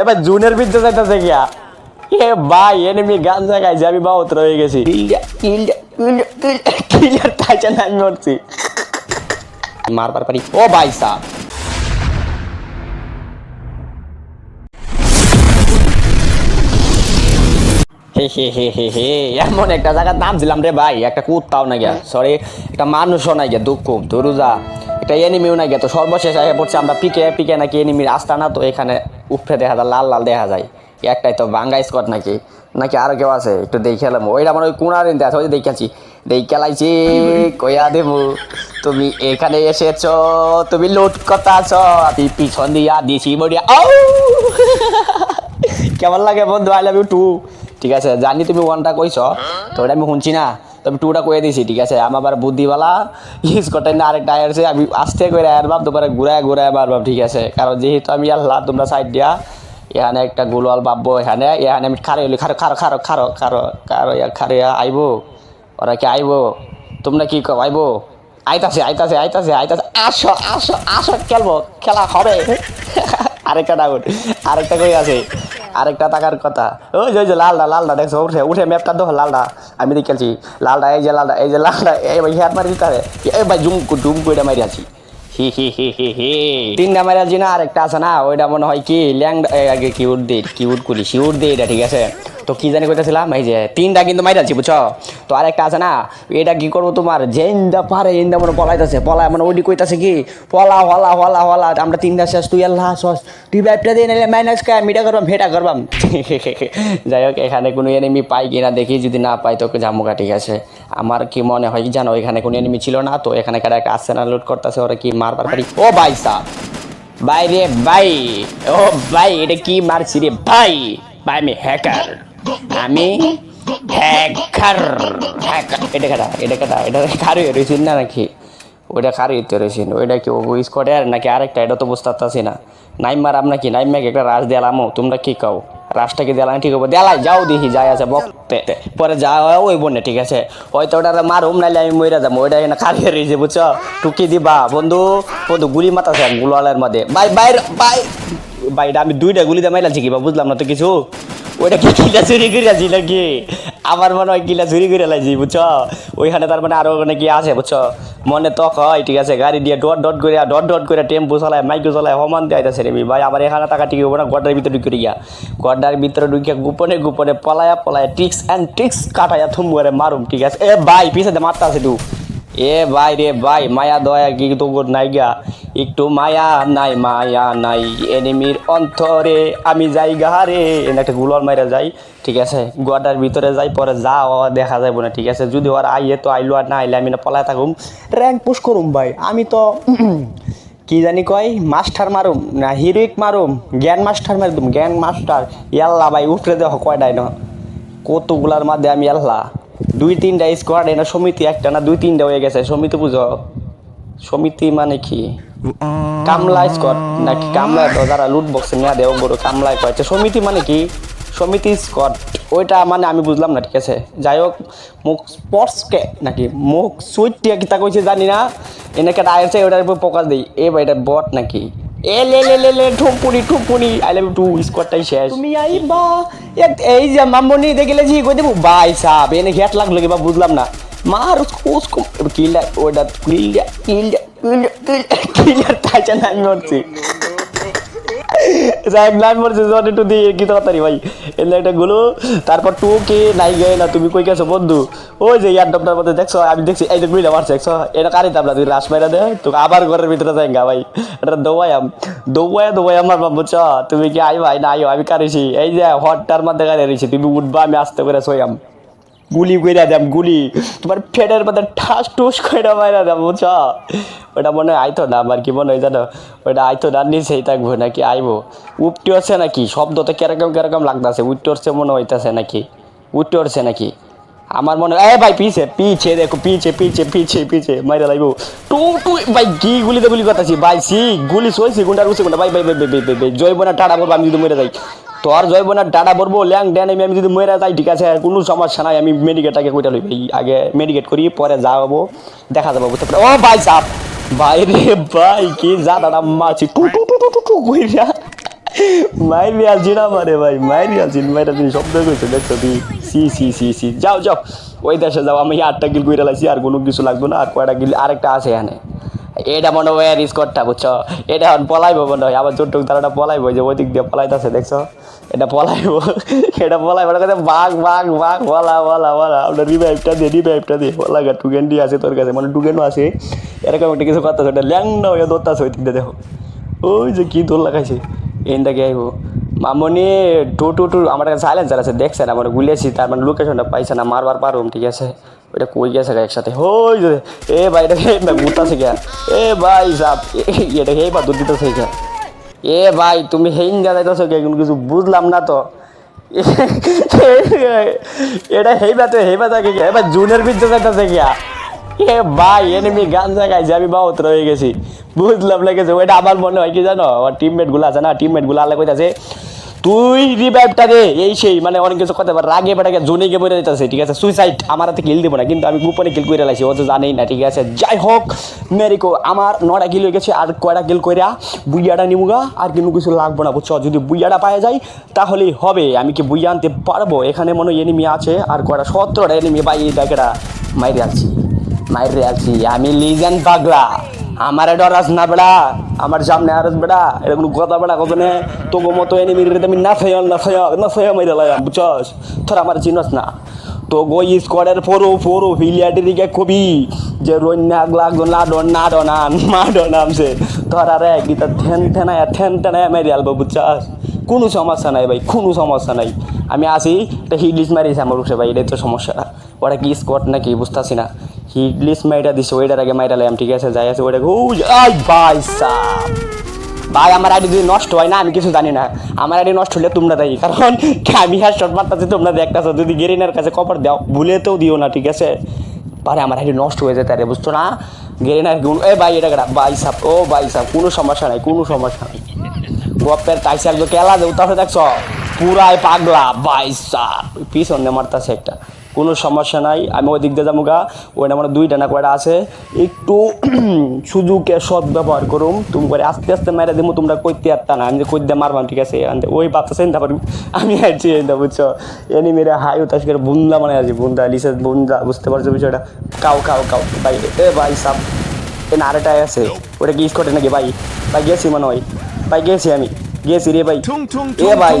এবার জুনের ভিতরে যাইতেছে গিয়া। এ ভাই এনিমি গান জায়গায় আমি বাউত রয়ে গেছি। কিলার তাইছে না আমি মরছি। মারবার পারি। ও ভাই সাহ এমন একটা জায়গার নাম দিলাম রে ভাই, একটা কুত্তাও না গিয়া সরি একটা মানুষও না গিয়া, দুঃখ, দরুজা। একটা এনিমিও না গিয়া, তো সর্বশেষ আগে পড়ছে আমরা পিকে পিকে নাকি এনিমির আস্তা না, তো এখানে উপরে দেখা যায়, লাল লাল দেখা যায়। একটাই তো বাঙ্গা স্কট নাকি নাকি আরও কেউ আছে, একটু দেখে এলাম। ওইটা আমার ওই কোনার আছে, ওই দেখেছি দেখে লাইছি কইয়া দেব, তুমি এখানে এসেছ, তুমি লোট কথা আছ আমি পিছন দিয়া দিছি বড়িয়া কেমন লাগে বন্ধু আই লাভ ইউ টু ঠিক আছে? জানি তুমি ওয়ানটা কইছ? তো ওটা আমি শুনছি না। তবে টুটা কয়ে দিছি, ঠিক আছে? আমার আবার বুদ্ধিওয়ালা ইউজ করতে না আরেকটা আসছে আমি আস্তে করে ভাব তোমার ঘুরায় ঘুরায় মারবাম ঠিক আছে? কারণ যেহেতু আমি আল্লাহ, তোমরা সাইড দিয়া, এখানে একটা গুলওয়াল ভাববো, এখানে এখানে আমি খারে হলি খারো খারো খারো খারো খারো খারো খারে আইবো। ওরা কি আইবো? তোমরা কি কও, আইবো? আইতাছে আইতাছে আইতাছে আইতাছে। আসো আসো আসো, খেলব, খেলা হবে। আরেকটা ডাউন আরেকটা কই আছে? আরেকটা টাকার কথা। ওই যে ওই যে লালদা লালদা দেখছ? উঠে উঠে ম্যাপটা দেখো লালদা। আমি দেখে খেলছি। লালডা এই যে লালদা এই যে লালদা এই ভাই হ্যাট মারি দিতে হবে এই ভাই জুম জুম করে মারি আছি। হি হি হি হি হি। তিনটা মারি আছি না আরেকটা আছে না ওইটা মনে হয় কি ল্যাং আগে কিউট দে কিউট করি শিউট দে এটা ঠিক আছে? তো কি জানি কইতেছিলাম, এই যে তিনটা কিন্তু মারি আছি বুঝছ? তো আরেকটা আছে না, এটা কি করব তোমার? জেন্দা পারে এন্দা মনে পলাইতেছে পলায় মানে ওইটি কইতাছে কি? পলা, হলা হলা হলা, আমরা তিনটা শেষ, তুই আল্লাহ সস তুই ব্যাপটা দিয়ে নিলে মাইনাস খায় মিটা করবাম ভেটা করবাম। যাই হোক, এখানে কোনো এনিমি পাই কিনা দেখি, যদি না পাই তোকে জামুকা ঠিক আছে। আমার কি মনে হয়, কি জানো, এখানে কোনো এনিমি ছিল না, তো এখানে কারা একটা না লুট করতেছে, ওরা কি মারবার পারি? ও ভাই সাহ। ভাই রে ভাই, ও ভাই, এটা কি মারছি রে ভাই? ভাই, আমি হ্যাকার আমি হ্যাকার। এটা এটা এটা কারও রয়েছেন না নাকি? ওইটা কারও ইতে রয়েছেন ওইটা কি ও স্কোয়াডের নাকি আরেকটা? এটা তো বুঝতে পারতাছি না। নাইমার আমরা কি? নাইমাকে একটা রাস দিলামো তোমরা কি কও? রাসটা কি দিলাম ঠিক হবে দেলাই যাও দেখি, যাই আছে বকতে। পরে যা ওই বনে ঠিক আছে। হয়তো ওটা মারুম, নাইলে আমি মইরা যাব। ওইটা এখানে কারিয়ে রয়েছে বুঝছ? টুকি দিবা, বন্ধু। বন্ধু, গুলি মাতাছে গুলালের মধ্যে। বাই, বাইর, বাই। বাইটা আমি দুইটা গুলি দিয়ে মাইলাছি কিবা বুঝলাম না তো কিছু। ওইটা কি কিলা চুরি করে নাকি আমার মনে হয় কিলা চুরি করে লাইছি, বুঝছ? ওইখানে তার মানে আরও ওখানে কি আছে, বুঝছ? মনে তো হয়, ঠিক আছে, গাড়ি দিয়ে ডট ডট করে, ডট ডট করে টেম্পো চালায়, মাইকো চালায়, সমান দিয়ে আইতাছে রে ভাই। আমার এখানে টাকা টিকি না, গড্ডার ভিতরে ঢুকে গিয়া। গড্ডার ভিতরে ঢুকিয়া গোপনে গোপনে পলায়া পলায়া ট্রিক্স অ্যান্ড ট্রিক্স কাটাইয়া থুমুয়ারে মারুম, ঠিক আছে? এ ভাই, পিছে মারতা আছে তুই এ ভাই রে ভাই, মায়া দয়া কি তো নাই গা একটু মায়া নাই মায়া নাই, এনিমির অন্তরে আমি যাই গাহারে এনে একটা গুলর মাইরা যাই, ঠিক আছে? গোয়াটার ভিতরে যাই, পরে যা দেখা যাইব না, ঠিক আছে? যদি ওর আইয়ে তো আইলো আর না আইলে আমি না পলায় থাকুম। র্যাঙ্ক পুশ করুম ভাই, আমি তো কি জানি কয়, মাস্টার মারুম, না হিরোইক মারুম, জ্ঞান মাস্টার মারি দুম জ্ঞান মাস্টার। ইয়াল্লা ভাই উঠরে দেখ কয়টাই না। কতগুলার মধ্যে আমি আল্লাহ। দুই তিনটা স্কোয়াড এনে সমিতি একটা না? দুই তিনটা হয়ে গেছে। সমিতি বুঝো? সমিতি মানে কি? কামলা স্কোয়াড নাকি? কামলা তো যারা লুট বক্সে নিয়ে দেও বড় কামলায় কয়েছে সমিতি মানে কি? সমিতি স্কোয়াড ওইটা মানে আমি বুঝলাম না, ঠিক আছে? যাই হোক মুখ স্পোর্টসকে নাকি? মুখ সুইট টিয়া কিতা কইছে জানি না। এনেকে একটা আইছে ওটার উপর ফোকাস দিই। এ ভাই, এটা বট নাকি? এ লে লে লে লে, ঠুমপুনি ঠুমপুনি। আই লাভ টু স্কোয়াডটাই শেষ। তুমি আইবা এই যে মামনি দেখলে জি কই দেবো ভাই সাহেব এনে হেট লাগল কি বুঝলাম না মার উসকো কিলা ওটা কিলা কিল কিলা কিল তাই জানা আমি মরছি ভাই। এলে গুলো, তারপর টু কে নাই না তুমি কই গেছো বন্ধু? ওই যে ইয়ার ডবটার মধ্যে দেখছ, আমি দেখছি, এই যে দেখছ? এটা কারি তাবলা তুই রাস মাইরা দে তোকে আবার ঘরের ভিতরে যাই গা ভাই। এটা দৌয়াম দৌয়া দৌয়া আমার বাবু চ তুমি কি আই ভাই, না আইও আমি কারিছি এই যে হটটার মধ্যে তুমি উঠবা, আমি আস্তে করে শোয়াম গুলি কইরা দাম, গুলি। তোমার ফেডের মধ্যে ঠাস টুস কইরা মাইরা দাম, বুঝছ? ওটা মনে হয় আইতো না, আমার কি মনে হয় জানো? ওটা আইতো না নিচেই থাকব নাকি আইবো? উপটি হচ্ছে নাকি? শব্দ তো কেরকম কেরকম লাগতেছে, উঠতে হচ্ছে মনে হইতেছে নাকি? উঠতে হচ্ছে নাকি? আমার মনে হয় ভাই, পিছে পিছে, দেখো, পিছে পিছে পিছে পিছে, মাইরা লাগবো টু টু, ভাই, কি গুলিতে গুলি করতেছি? ভাই, সি, গুলি সইছি গুন্ডার উঠছে গুন্ডা ভাই ভাই ভাই ভাই ভাই, জয় বোনা টাটা বলব, আমি যদি মরে যাই। তোর জয় বোনার ডাটা বলব, ল্যাং ড্যান আমি যদি মরে যাই, ঠিক আছে? কোনো সমস্যা নাই, আমি মেডিকেটটাকে কইটা লই ভাই আগে মেডিকেট করি, পরে যাব দেখা যাব, বুঝতে ও ভাই সাপ! ভাই রে ভাই, কি দাদা মারছি। টু টু টু টু টু টু, কইরা। মাইরি আছি জিনা মারে ভাই, মাইরি আছি মাইরা তুমি শব্দ কইছো, দেখছ তুই সি সি সি সি। যাও যাও। ওই দেশে যাও, আমি আটটা গিল কইরা লাইছি, আর কোনো কিছু লাগবে না, আর কয়টা গিল আরেকটা আছে এখানে। এটা মনে হয় স্কটটা বুঝছ? এটা এখন পলাইবো মনে হয়, আবার চোট্টুক তারাটা পলাইবো, ওই যে ওই দিক দিয়ে পলাইতেছে, দেখছ? এটা পলাইবো এটা পলাইবো, এটা কাছে বাঘ বাঘ বাঘ, বলা বলা বলা। আপনার রিভাইভটা দিয়ে রিভাইভটা দিয়ে বলা গা টুকেন্ডি আছে তোর কাছে। মানে টুকেনও আছে, এরকম একটা কিছু কথা ওটা ল্যাংটা হয়ে দৌড়তাছে ওই দিক দিয়ে, দেখো। ওই যে কি দোল লাগাইছে এনটা কে আইবো। মামনি, টু টু টু, আমার কাছে সাইলেন্সার আছে দেখছেন? আমার গুলিয়েছি, তার মানে লোকেশনটা পাইছে না, মারবার পারুম, ঠিক আছে? ওইটা কই গেছে একসাথে? হই এ ভাই, এটা খেয়ে ঘুরতেছে গিয়া? এ ভাই, সাপ এটা খেয়ে বা দুধ দিতেছে গিয়া? এ ভাই, তুমি হেইন যাইতেছো কে কোনো কিছু বুঝলাম না তো। এটা হেইবা তো হেইবা থাকে গিয়া এবার জুনের ভিতরে যাইতেছে গিয়া। এ ভাই এনিমি গান জায়গায় আমি বহুত রয়ে গেছি। বুঝলাম লেগেছে ওইটা আমার মনে হয় কি জানো? আমার টিমমেটগুলো আছে না টিমমেটগুলো আলাদা কইতাছে তুই রিভাইভটা দে। এই সেই মানে অনেক কিছু কথা রাগে বেটাকে জোনে গিয়ে বলে দিতেছে, ঠিক আছে? সুইসাইড আমার হাতে কিল দিব না, কিন্তু আমি গোপনে কিল করে লাইছি, ও তো জানেই না, ঠিক আছে? যাই হোক মেরিকো আমার নটা কিল হয়ে গেছে, আর কয়টা কিল কইরা বুইয়াটা নিমুগা আর কিন্তু কিছু লাগবো না, বুঝছ? যদি বুইয়াটা পাওয়া যায়, তাহলেই হবে, আমি কি বুইয়া আনতে পারব? এখানে মনে এনিমি আছে, আর কয়টা, সতেরোটা এনিমি ভাই, এই দেখেটা মাইরে আছি মাইরে আছি আমি লিজেন্ড পাগলা। আমার ডরাস না বেড়া, আমার সামনে আরস বেড়া এটা কোনো কথা বেড়া কত নে তোগো মতো এনিমির আমি না খাইয়া না খাইয়া না খাইয়া মাইরা লাগাম, বুঝছস? তোর আমার চিনস না। তো গো স্কোয়াডের ফোরো ফোরো ফিলিয়াটি দিকে কবি, যে রন্যাগ লাগতো না ডন না ডনান মা ডনামছে তোর আরে গীতা ঠেন ঠেনায় ঠেন ঠেনায় মেরে আলবো, বুঝছস? কোনো সমস্যা নাই ভাই, কোনো সমস্যা নাই। আমি আসি, একটা হিডলিস মারিয়েছি আমার উঠে ভাই, এটাই তো সমস্যাটা। ওটা কি স্কোয়াড নাকি, বুঝতেছি না। হিডলিস মাইটা দিছে ওইটার আগে মাইটা ঠিক আছে, যাই আছে ওইটা আই ভাই ভাই, আমার আইডি যদি নষ্ট হয় না, আমি কিছু জানি না। আমার আইডি নষ্ট হলে তোমরা দেয় কারণ আমি মারতেছি, তোমরা যদি গেরিনার কাছে কপার দাও দিও না, ঠিক আছে? পারে আমার আইডি নষ্ট হয়ে যেতে আরে বুঝছ না? গেরিনার গুণ এ ভাই, এটা কেটা ভাই সাপ ও ভাই সাপ কোনো সমস্যা নাই, কোনো সমস্যা নাই। টাইসে একদম কেলা যে উত্তাসে দেখছ? পুরাই পাগলা বাইসা পিছনে মারতাছে একটা। কোনো সমস্যা নাই আমি ওই দিক দিয়ে যাব গা ওইটা আমার দুইটা না কয়টা আছে একটু সুযোগে সৎ ব্যবহার করুম তুমি করে আস্তে আস্তে মেরে দিমু তোমরা কইতে পারতা না আমি যে কই দিয়ে মারবাম ঠিক আছে ওই বাচ্চা চিন্তা পারি আমি আছি এটা বুঝছ এনি মেরে হাই উতাস করে বুন্দা মানে আছি বুন্দা লিসে বুন্দা বুঝতে পারছ বিষয়টা কাউ কাউ কাউ ভাই এ ভাই সাপ এ না আরেকটাই আছে ওটা কি স্কটে নাকি ভাই ভাই গেছি মনে হয় ভাই গেছি আমি গেছি রে ভাই এ ভাই